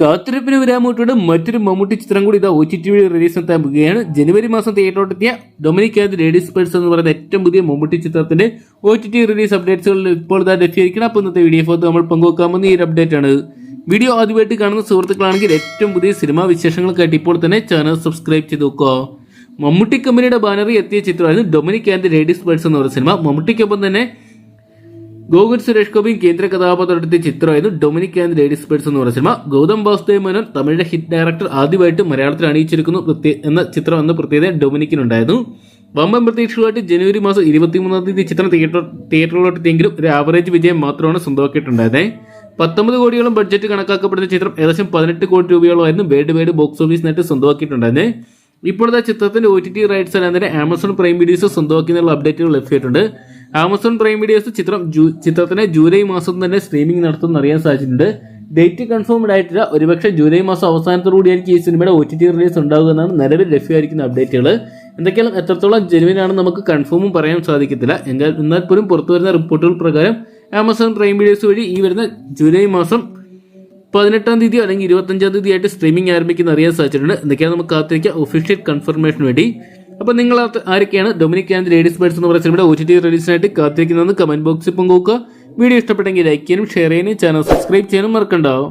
കാത്തിരിപ്പിന് വിരാമൂട്ടോട് മറ്റൊരു മമ്മൂട്ടി ചിത്രം കൂടി ഇതാ ഒ ടി ടി വഴി റിലീസ് എത്താൻ പോകുകയാണ് ജനുവരി മാസം തിയേറ്ററോട്ടെത്തിയ ഡൊമിനിക് ആൻഡ് ലേഡീസ് പേഴ്സ് എന്ന് പറയുന്ന ഏറ്റവും പുതിയ മമ്മൂട്ടി ചിത്രത്തിന്റെ ഒ ടി ടി റിലീസ് അപ്ഡേറ്റ്സുകളിൽ ഇപ്പോൾ ഇതാ ലഭ്യമായിരിക്കണം. അപ്പോൾ ഇന്നത്തെ വീഡിയോ ഫോട്ടോ നമ്മൾ പങ്കുവെക്കാമെന്ന് ഈ ഒരു അപ്ഡേറ്റ് ആണ്. വീഡിയോ ആദ്യമായിട്ട് കാണുന്ന സുഹൃത്തുക്കളാണെങ്കിൽ ഏറ്റവും പുതിയ സിനിമാ വിശേഷങ്ങൾക്കായിട്ട് ഇപ്പോൾ തന്നെ ചാനൽ സബ്സ്ക്രൈബ് ചെയ്ത് നോക്കുക. മമ്മൂട്ടി കമ്പനിയുടെ ബാനറിൽ എത്തിയ ചിത്രമായിരുന്നു ഡൊമിനിക് ആൻഡ് ലേഡീസ് പേഴ്സ് എന്ന് പറയുന്ന സിനിമ മമ്മൂട്ടിക്കൊപ്പം തന്നെ ഗോകുൽ സുരേഷ് ഗോപിയും കേന്ദ്ര കഥാപാത്രത്തിന്റെ ചിത്രമായിരുന്നു ഡൊമിനിക് ആൻഡ് ലേഡീസ് പേഴ്സ് എന്ന് പറഞ്ഞ സിനിമ. ഗൗതം വാസുദേവ് മേനോൻ തമിഴിലെ ഹിറ്റ് ഡയറക്ടർ ആദ്യമായിട്ട് മലയാളത്തിൽ അണിയിച്ചിരിക്കുന്നു എന്ന ചിത്രം എന്ന പ്രത്യേകത ഡൊമിനിക്കിനുണ്ടായിരുന്നു. വമ്പൻ പ്രതീക്ഷകളായിട്ട് ജനുവരി മാസം ഇരുപത്തിമൂന്നാം തീയതി ചിത്രം തിയേറ്റർ തിയേറ്ററിലോട്ടെത്തിയെങ്കിലും ഒരു ആവറേജ് വിജയം മാത്രമാണ് സ്വന്തമാക്കിയിട്ടുണ്ടായത് പത്തൊമ്പത് കോടിയോളം ബഡ്ജറ്റ് കണക്കാക്കപ്പെടുന്ന ചിത്രം ഏകദേശം പതിനെട്ട് കോടി രൂപയോളമായിരുന്നു വേൾഡ് വൈഡ് ബോക്സ് ഓഫീസ് നേട്ട് ഇപ്പോഴത്തെ ചിത്രത്തിന്റെ ഒ ടി ടി റൈറ്റ്സ് അല്ലാതെ ആമസോൺ പ്രൈം വീഡിയോസ് സ്വന്തമാക്കിയെന്നുള്ള അപ്ഡേറ്റുകൾ ലഭ്യമായിട്ടുണ്ട് ആമസോൺ പ്രൈം വീഡിയോസ് ചിത്രം ചിത്രത്തിന് ജൂലൈ മാസം തന്നെ സ്ട്രീമിംഗ് നടത്തുമെന്ന് അറിയാൻ സാധിച്ചിട്ടുണ്ട്. ഡേറ്റ് കൺഫേംഡ് ആയിട്ടില്ല. ഒരുപക്ഷെ ജൂലൈ മാസം അവസാനത്തോടുകൂടിയായിരിക്കും ഈ സിനിമയുടെ ഒ ടി ടി റിലീസ് ഉണ്ടാകുക എന്നാണ് നിലവിൽ ലഭ്യമായിരിക്കുന്ന അപ്ഡേറ്റുകൾ എന്തൊക്കെയാണ് എത്രത്തോളം ജെനുവിനാണ് നമുക്ക് കൺഫേമും പറയാൻ സാധിക്കത്തില്ല. എന്നാൽ എന്നാൽ പോലും പുറത്തു വരുന്ന റിപ്പോർട്ടുകൾ പ്രകാരം ആമസോൺ പ്രൈം വീഡിയോസ് വഴി ഈ വരുന്ന ജൂലൈ മാസം പതിനെട്ടാം തീയതി അല്ലെങ്കിൽ ഇരുപത്തഞ്ചാം തീയതി ആയിട്ട് സ്ട്രീമിംഗ് ആരംഭിക്കുന്ന അറിയാൻ സാധിച്ചിട്ടുണ്ട്. എന്തൊക്കെയാണ് നമുക്ക് കാത്തിരിക്കുക ഒഫീഷ്യൽ കൺഫർമേഷന് വേണ്ടി. അപ്പോൾ നിങ്ങൾ ആരൊക്കെയാണ്? ഡൊമിനിക് ആൻഡ് ലേഡീസ് ബേർഡ്സ് എന്ന് പറയുന്ന ഒ ടി ടി റിലീസിനായിട്ട് കാത്തിരിക്കുന്നതെന്ന് കമന്റ് ബോക്സിൽ പങ്കുവെക്കുക വീഡിയോ ഇഷ്ടപ്പെട്ടെങ്കിൽ ലൈക്ക് ചെയ്യാനും ഷെയർ ചെയ്യാനും ചാനൽ സബ്സ്ക്രൈബ് ചെയ്യാനും മറക്കണ്ടാവും